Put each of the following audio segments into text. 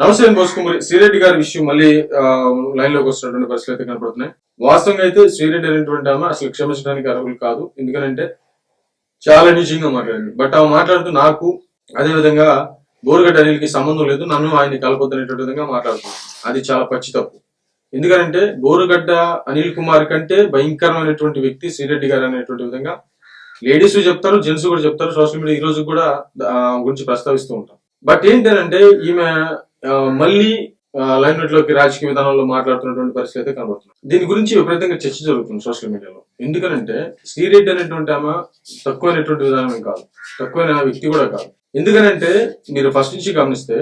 నమస్తే నేను బోసుకుమారి శ్రీరెడ్డి గారి విషయం మళ్ళీ లైన్లోకి వస్తున్నటువంటి పరిస్థితులు అయితే కనపడుతున్నాయి. వాస్తవంగా అయితే శ్రీరెడ్డి అనేటువంటి ఆమె అసలు క్షమించడానికి అర్హులు కాదు. ఎందుకంటే చాలా నిజంగా మాట్లాడింది. బట్ ఆమె మాట్లాడుతూ నాకు అదే విధంగా బోరుగడ్డ అనిల్కి సంబంధం లేదు. నన్ను ఆయన కలపొద్దనేటువంటి విధంగా మాట్లాడుతున్నాను అది చాలా పచ్చి తప్పు. ఎందుకంటే బోరుగడ్డ అనిల్ కుమార్ కంటే భయంకరమైనటువంటి వ్యక్తి శ్రీరెడ్డి గారు అనేటువంటి విధంగా లేడీస్ చెప్తారు జెంట్స్ కూడా చెప్తారు. సోషల్ మీడియా ఈ రోజు కూడా గురించి ప్రస్తావిస్తూ ఉంటాం బట్ ఏంటంటే ఈమె మళ్ళీ లైన్లోకి రాజకీయ విధానంలో మాట్లాడుతున్నటువంటి పరిస్థితి అయితే కనబడుతుంది. దీని గురించి విపరీతంగా చర్చ జరుగుతుంది సోషల్ మీడియాలో. ఎందుకంటే శ్రీరెడ్డి అనేటువంటి ఆమె తక్కువైనటువంటి విధానం కాదు. తక్కువైన వ్యక్తి కూడా కాదు. ఎందుకనంటే మీరు ఫస్ట్ నుంచి గమనిస్తే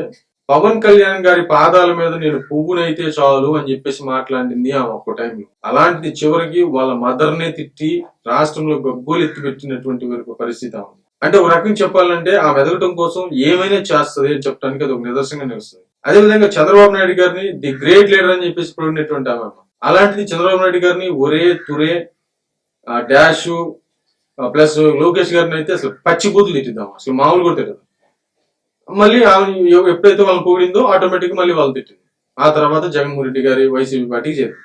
పవన్ కళ్యాణ్ గారి పాదాల మీద నేను పువ్వునైతే చాలు అని చెప్పేసి మాట్లాడింది ఆమె ఒక్క టైంలో. అలాంటిది చివరికి వాళ్ళ మదర్ నే తిట్టి రాష్ట్రంలో గగ్గోలు ఎత్తి పెట్టినటువంటి పరిస్థితి ఆమె అంటే ఒక రకంగా చెప్పాలంటే ఆ ఎదగటం కోసం ఏమైనా చేస్తుంది అని చెప్పడానికి అది ఒక నిదర్శనంగా నిలుస్తుంది. అదే విధంగా చంద్రబాబు నాయుడు గారిని ది గ్రేట్ లీడర్ అని చెప్పేసి పొగిడినటువంటి ఆమె. అలాంటిది చంద్రబాబు నాయుడు గారిని ఒరే తురే డాష్ ప్లస్ లోకేష్ గారిని అయితే అసలు పచ్చి బూతులు తిట్టిద్దాం అసలు మామూలు కూడా తిట్టదు. మళ్ళీ ఆమె ఎప్పుడైతే వాళ్ళని పొగిడిందో ఆటోమేటిక్ మళ్ళీ వాళ్ళు తిట్టింది. ఆ తర్వాత జగన్మోహన్ రెడ్డి గారి వైసీపీ పార్టీకి చేరింది.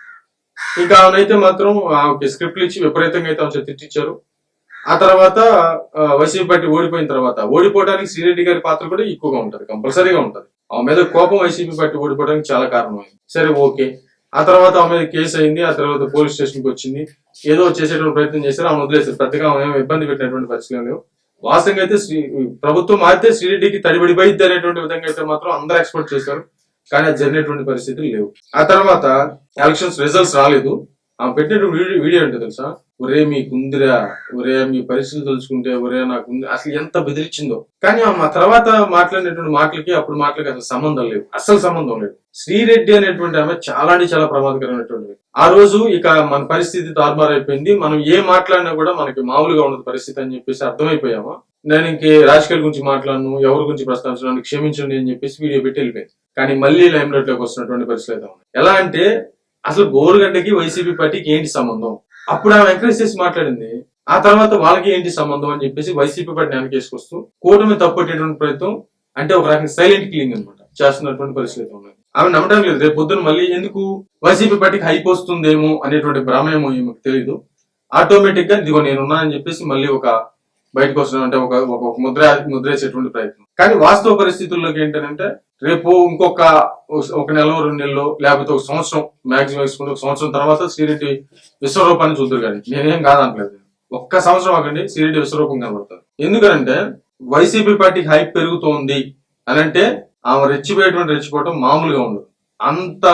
ఇంకా ఆమెనైతే మాత్రం ఆమెకి స్క్రిప్ట్లు ఇచ్చి విపరీతంగా అయితే ఆమె తిట్టించారు ఆ తర్వాత వైసీపీ పార్టీ ఓడిపోయిన తర్వాత ఓడిపోవడానికి శ్రీరెడ్డి గారి పాత్ర కూడా ఎక్కువగా ఉంటది కంపల్సరీగా ఉంటది. ఆమె మీద కోపం వైసీపీ పార్టీ ఓడిపోవడానికి చాలా కారణమైంది. సరే ఓకే. ఆ తర్వాత ఆమె మీద కేసు అయింది ఆ తర్వాత పోలీస్ స్టేషన్కి వచ్చింది. ఏదో చేసేటువంటి ప్రయత్నం చేశారు ఆమె వదిలేసారు పెద్దగా ఆమె ఇబ్బంది పెట్టినటువంటి పరిస్థితులు లేవు. వాస్తవంగా అయితే శ్రీ ప్రభుత్వం మారితే శ్రీరెడ్డికి తడిబడిపోయిద్ది అనేటువంటి విధంగా అయితే మాత్రం అందరూ ఎక్స్పెక్ట్ చేశారు. కానీ అది జరిగినటువంటి పరిస్థితులు లేవు. ఆ తర్వాత ఎలక్షన్స్ రిజల్ట్స్ రాలేదు. ఆమె పెట్టినటువంటి వీడియో వీడియో ఏంటో తెలుసా? ఒరే మీకుందిరా ఒరే మీ పరిస్థితులు తెలుసుకుంటే ఒరే నాకు అసలు ఎంత బెదిరించిందో. కానీ మా ఆ తర్వాత మాట్లాడినటువంటి మాటలకి అప్పుడు మాటలకి అసలు సంబంధం లేదు అసలు సంబంధం లేదు. శ్రీరెడ్డి అనేటువంటి ఆమె చాలా అంటే చాలా ప్రమాదకరమైనటువంటి ఆ రోజు ఇక మన పరిస్థితి తారుమారైపోయింది. మనం ఏ మాట్లాడినా కూడా మనకి మామూలుగా ఉండదు పరిస్థితి అని చెప్పేసి అర్థమైపోయాము. నేను ఇంకే రాజకీయాల గురించి మాట్లాడను ఎవరి గురించి ప్రస్తావించడానికి క్షమించండి అని చెప్పేసి వీడియో పెట్టి వెళ్ళిపోయింది. కానీ మళ్ళీ లైమ్ లైట్లోకి వస్తున్నటువంటి పరిస్థితి అయితే ఎలా అంటే అసలు గోరుగడ్డకి వైసీపీ పార్టీకి ఏంటి సంబంధం? అప్పుడు ఆమె ఎంకరేజ్ చేసి మాట్లాడింది ఆ తర్వాత వాళ్ళకి ఏంటి సంబంధం అని చెప్పేసి వైసీపీ పార్టీ వెనకేసుకొస్తూ కూటమి తప్పట్టేటువంటి ప్రయత్నం అంటే ఒక రకంగా సైలెంట్ క్లీనింగ్ అనమాట చేస్తున్నటువంటి పరిస్థితి ఉన్నాయి ఆమె నమ్మడం లేదు రేపు పొద్దున మళ్ళీ ఎందుకు వైసీపీ పార్టీకి హైప్ వస్తుందేమో అనేటువంటి భ్రమ ఏమో తెలియదు ఆటోమేటిక్గా ఇదిగో నేనున్నానని చెప్పేసి మళ్ళీ ఒక బయటకు వస్తున్నాం అంటే ఒక ఒక ముద్ర ముద్రేసేటువంటి ప్రయత్నం. కానీ వాస్తవ పరిస్థితుల్లోకి ఏంటంటే రేపు ఇంకొక ఒక నెల రెండు నెలలో లేకపోతే ఒక సంవత్సరం మాక్సిమం వేసుకుంటే ఒక సంవత్సరం తర్వాత శ్రీరెడ్డి విశ్వరూపాన్ని చూద్దరు కానీ నేనేం కాదనట్లేదు ఒక్క సంవత్సరం ఆగండి శ్రీరెడ్డి విశ్వరూపం కనబడుతుంది ఎందుకంటే వైసీపీ పార్టీ హైప్ పెరుగుతోంది అని అంటే ఆమె రెచ్చిపోయేటువంటి రెచ్చిపోవటం మామూలుగా ఉండదు. అంత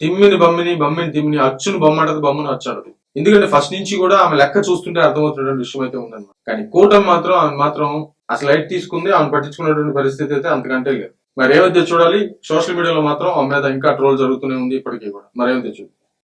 తిమ్మిని బమ్మిని బమ్మిని తిమ్మిని అచ్చుని బొమ్మటది బొమ్మను అచ్చాడదు. ఎందుకంటే ఫస్ట్ నుంచి కూడా ఆమె లెక్క చూస్తుంటే అర్థమవుతున్నటువంటి విషయం అయితే ఉందన్నమాట. కానీ కూటమి మాత్రం ఆమె మాత్రం అసలు లైట్ తీసుకుంది ఆమె పట్టించుకున్నటువంటి పరిస్థితి అయితే అంతకంటే లేదు. మరి ఏమైతే చూడాలి సోషల్ మీడియాలో మాత్రం ఆమె మీద ఇంకా ట్రోల్ జరుగుతూనే ఉంది ఇప్పటికీ కూడా. మరేమైతే చూడాలి